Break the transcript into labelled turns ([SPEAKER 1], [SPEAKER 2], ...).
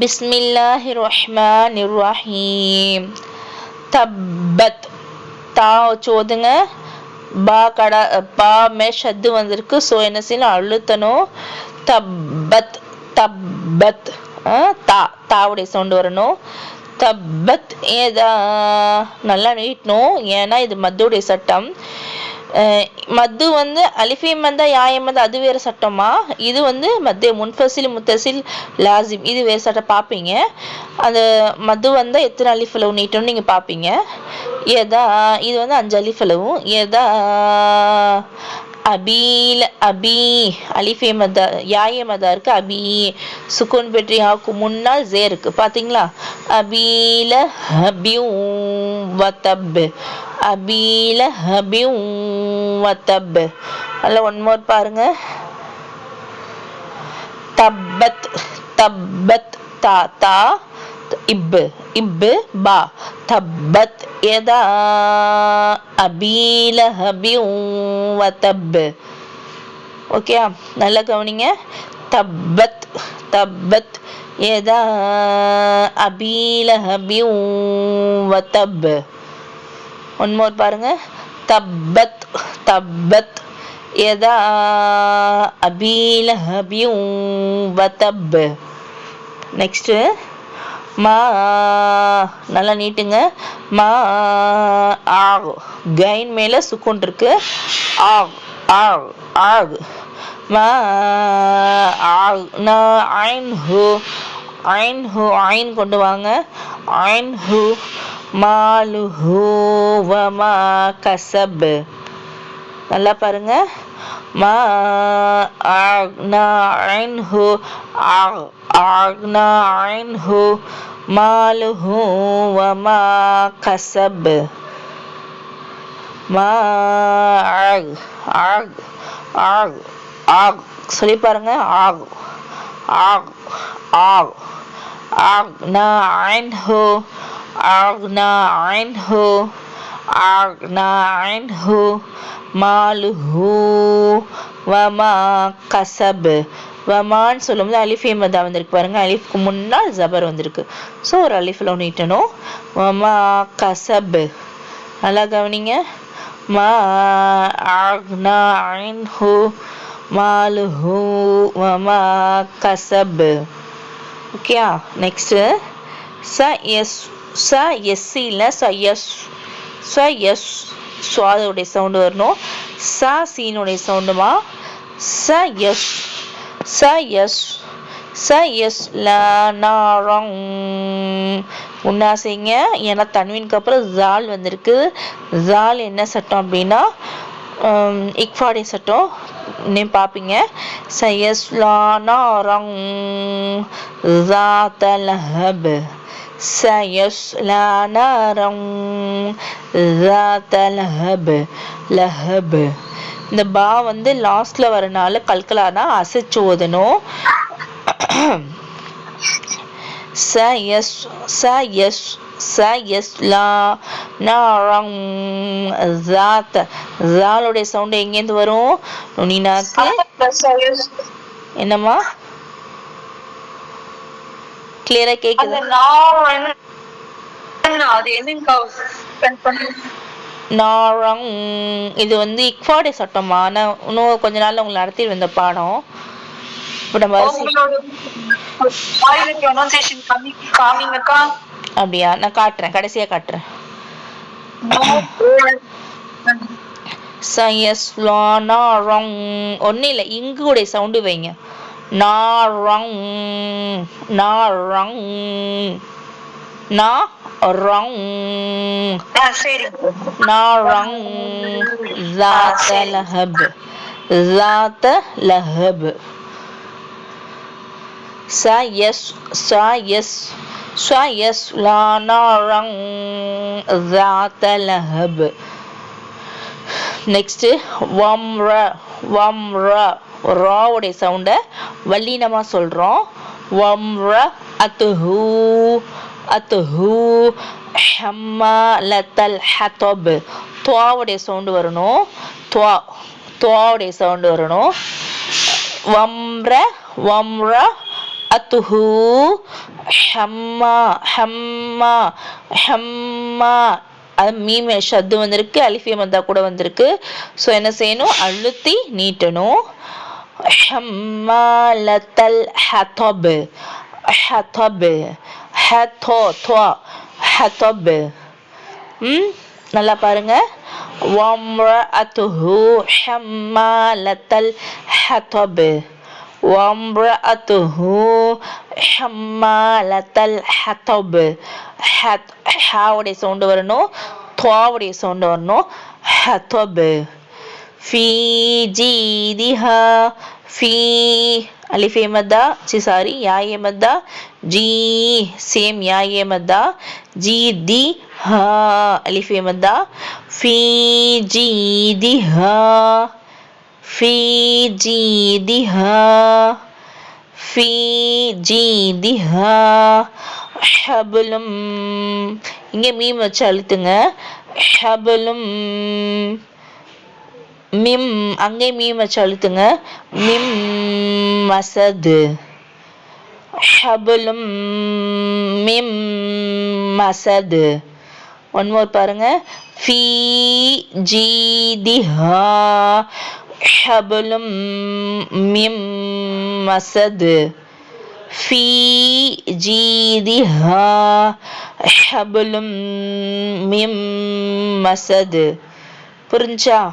[SPEAKER 1] بسم الله الرحمن الرحيم தப்பத் தா சோதுங்க. பா கடா பா மே ஷத்து வந்திருக்கு. ஸோ என்ன செய்யணும்? அழுத்தணும். தப்பத் தப்பத் தா. தாவுடைய சவுண்டு வரணும். தப்பத் ஏதா நல்லா நீட்டணும். ஏன்னா இது மத்துடைய சட்டம். மது வந்து அலிஃபீம் வந்தால் யாயம் வந்து அது வேறு சட்டமா? இது வந்து மத்திய முன்ஃபசில் முத்தசில் லாசிம் இது வேறு சட்டம் பார்ப்பீங்க அந்த மது வந்தால் எத்தனை அலிஃபலவு நீட்டோன்னு நீங்கள் பார்ப்பீங்க ஏதா இது வந்து அஞ்சு அலிஃபலவும் எதா அபீல் அபி அலிஃபே மதா யாய மதா இருக்கு அபி. சுக்குன் பெற்றி ஹாக்கு முன்னால் ஜே இருக்கு பாத்தீங்களா? அபீல ஹபியும் வத்தப் அபீல ஹபியும் வத்தப் நல்ல ஒன் மோர் பாருங்க. தப்பத் தப்பத் தாத்தா. இப்பு இப்பு பா. தப்பத் எதா அபீல வத்தப் ஓகே நல்லா கவனிங்க. தப்பத் தப்பத் எதா அபீல வத்தப் ஒன் மோர் பாருங்க. தப்பத் தப்பத் எதா அபீல வத்தப் நெக்ஸ்ட்டு மா நல்லா நீட்டுங்க. மா ஆகு. கைன் மேலே சுக்குன் இருக்கு. ஆக் ஆக் ஆக். மா ஆக். நான் ஐன் ஹூ ஐன் ஹூ ஐன் கொண்டு வாங்க. ஐன் ஹூ மாலு ஹூ வமா கசப் நல்லா பாருங்க. மா ஆக்னா ஐன் ஹூ ஆக். अग्ना अन्हु मालहु वमा कसब மா ஆக் ஆக் ஆக் ஆக் சொல்லி பாருங்க ஆக் ஆக் ஆக் ஆக்னா ஐன் ஹோ ஆக்னா ஐன் ஹோ ஆக்னா ஐன் ஹோ மாலுஹூ வமா கசபு வமான்னு சொல்லும்போது அலிஃப் மதா வந்திருக்கு பாருங்கள் அலிஃப்க்கு முன்னால் ஜபர் வந்திருக்கு. ஸோ ஒரு அலிஃபில் ஒன்று இட்டணும் வமா கசப். நல்லா கவனிங்க. மா ஆக்னா ஐன்ஹு மாலுஹு வமா கசப். ஓகேயா நெக்ஸ்ட்டு ச எஸ் ச எஸ்சியில் ச எஸ் ச எஸ். சுவாதோடைய சவுண்டு வரணும். ச சீனுடைய சவுண்டுமா ச எஸ். சயஸ்லானாரங் உன்னா செய்யுங்க ஏன்னா தன்வின்க்கு அப்புறம் ஜால் வந்திருக்கு. ஜால் என்ன சட்டம் அப்படின்னா இக்ஃபாடி சட்டம். நீ பார்ப்பீங்க சயஸ்லானாரங் ஜாத்தலஹப் சயஸ்லா நாரம் ஜாத்த லஹப் லஹப் இந்த பா வந்து லாஸ்ட்ல வரனால கல்கலானா அசைச்சு ஓதணும். ச எஸ் ச எஸ் ச எஸ் லா நாரங் ஜாத் ஜாலுடைய சவுண்ட் எங்கேருந்து வரும்? நுனினாக்கு என்னம்மா? கிளியரா கேக்குது?
[SPEAKER 2] அது என்னங்க?
[SPEAKER 1] நாரங் இது வந்து இக்ஃபாடி சட்டமா நான் இன்னும் கொஞ்ச நாள்ல உங்களை நடத்திடுவேன் இந்த பாடம். இப்போ நம்ம அப்படியா? நான் காட்டுறேன். கடைசியா காட்டுறேன். ஒன்றும் இல்லை. இங்குடைய சவுண்டு வைங்க. நாரங். நாரங். நா ரங் நாரங் ஜாத லஹப் ஜாத லஹப் சயஸ் சயஸ் சயஸ்லா நாரங் ஜாத லஹப் நெக்ஸ்ட்டு வம்ர வம்ர ராவுடைய சவுண்டை வல்லீனமாக சொல்கிறோம் வம்ர அத்துஹூ அத்துஹு ஹம்மலத்தல் ஹத்தொப் துவாவுடைய சவுண்டு வரணும். துவா துவாவுடைய சவுண்டு வரணும். வம்ர வம்ர அத்துஹூ ஹம்மா ஹம்மா ஹம்மா. அது மீம் ஷத்து வந்திருக்கு. அலிஃபியம் வந்தால் கூட வந்திருக்கு. ஸோ என்ன செய்யணும்? அழுத்தி நீட்டணும். ஹம்மாலத்தல் ஹத்தொப் ஹத்தொப் ஹத்தோ துவா ஹத்தப் ம் நல்லா பாருங்க வம்ரஅத்துஹு ஹம்மாலத்தல் ஹத்தப் وامرأته ஹம்மாலத்தல் ஹத்தப் ஹத் ஹாவுடைய சவுண்டு வரணும் துவாவுடைய சவுண்டு வரணும் ஹத்தப் ஃபீ ஜீதிஹா ஃபீ அலிஃபே மத்தா சி சாரி யாயே மத்தா ஜீ சேம் யாயே மத்தா ஜி தி ஹா அலிஃபே மத்தா ஃபீ ஹ ஃபீ ஜீதிஹா ஃபீ ஹ ஹபலும். இங்கே மீம் வச்சு அழுத்துங்க. ஹபலும். மிம் அங்கே மீம் வச்சு அழுத்துங்க. மிம் மசது. ஹபுலும் மிம் மசது. ஒன் மோர் பாருங்க. ஃபீ ஜீதிஹா ஹபுலும் மிம் மசது. ஃபீ ஜீதிஹா ஹபுலும் மிம் மசது. புரிஞ்சா?